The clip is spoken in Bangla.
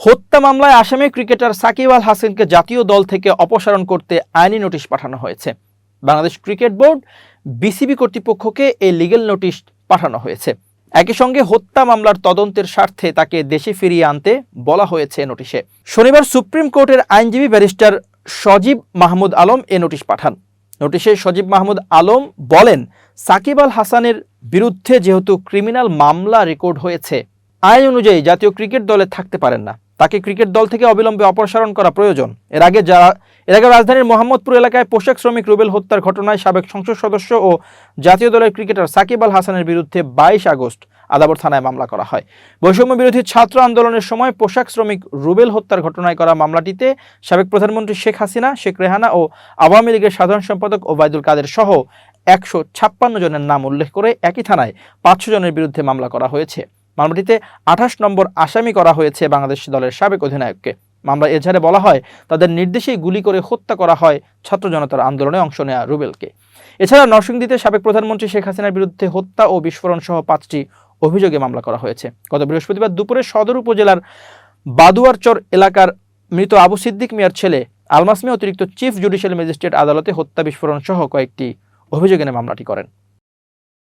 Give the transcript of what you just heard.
হত্যা মামলায় আসামি ক্রিকেটার সাকিব আল হাসানকে জাতীয় দল থেকে অপসারণ করতে আইনি নোটিশ পাঠানো হয়েছে। বাংলাদেশ ক্রিকেট বোর্ড, বিসিবি কর্তৃপক্ষকে এই লিগেল নোটিশ পাঠানো হয়েছে। একই সঙ্গে হত্যা মামলার তদন্তের স্বার্থে তাকে দেশে ফিরিয়ে আনতে বলা হয়েছে নোটিশে। শনিবার সুপ্রিম কোর্টের আইনজীবী ব্যারিস্টার সজীব মাহমুদ আলম এ নোটিশ পাঠান। নোটিশে সজীব মাহমুদ আলম বলেন, সাকিব আল হাসানের বিরুদ্ধে যেহেতু ক্রিমিনাল মামলা রেকর্ড হয়েছে আইন অনুযায়ী জাতীয় ক্রিকেট দলে থাকতে পারেন না। তাকে ক্রিকেট দল থেকে অবিলম্বে অপসারণ করা প্রয়োজন। এর আগে যারা এর আগে রাজধানীর মোহাম্মদপুর এলাকায় পোশাক শ্রমিক রুবেল হত্যার ঘটনায় সাবেক সংসদ সদস্য ও জাতীয় দলের ক্রিকেটার সাকিব আল হাসানের বিরুদ্ধে বাইশ আগস্ট আদাবর থানায় মামলা করা হয়। বৈষম্য বিরোধী ছাত্র আন্দোলনের সময় পোশাক শ্রমিক রুবেল হত্যার ঘটনায় করা মামলাটিতে সাবেক প্রধানমন্ত্রী শেখ হাসিনা, শেখ রেহানা ও আওয়ামী লীগের সাধারণ সম্পাদক ওবায়দুল কাদের সহ একশো ছাপ্পান্ন জনের নাম উল্লেখ করে একই থানায় পাঁচশো জনের বিরুদ্ধে মামলা করা হয়েছে। মামলাটিতে আঠাশ নম্বর আসামি করা হয়েছে বাংলাদেশ দলের সাবেক অধিনায়ককে। মামলা এজাহারে বলা হয়, তাদের নির্দেশেই গুলি করে হত্যা করা হয় ছাত্র জনতার আন্দোলনে অংশ নেয়া রুবেলকে। এছাড়া নরসিংদীতে সাবেক প্রধানমন্ত্রী শেখ হাসিনার বিরুদ্ধে হত্যা ও বিস্ফোরণ সহ পাঁচটি অভিযোগে মামলা করা হয়েছে। গত বৃহস্পতিবার দুপুরে সদর উপজেলার বাদুয়ারচর এলাকার মৃত আবু সিদ্দিক মিয়ার ছেলে আলমাসমি অতিরিক্ত চিফ জুডিশিয়াল ম্যাজিস্ট্রেট আদালতে হত্যা বিস্ফোরণ সহ কয়েকটি অভিযোগ এনে মামলাটি করেন।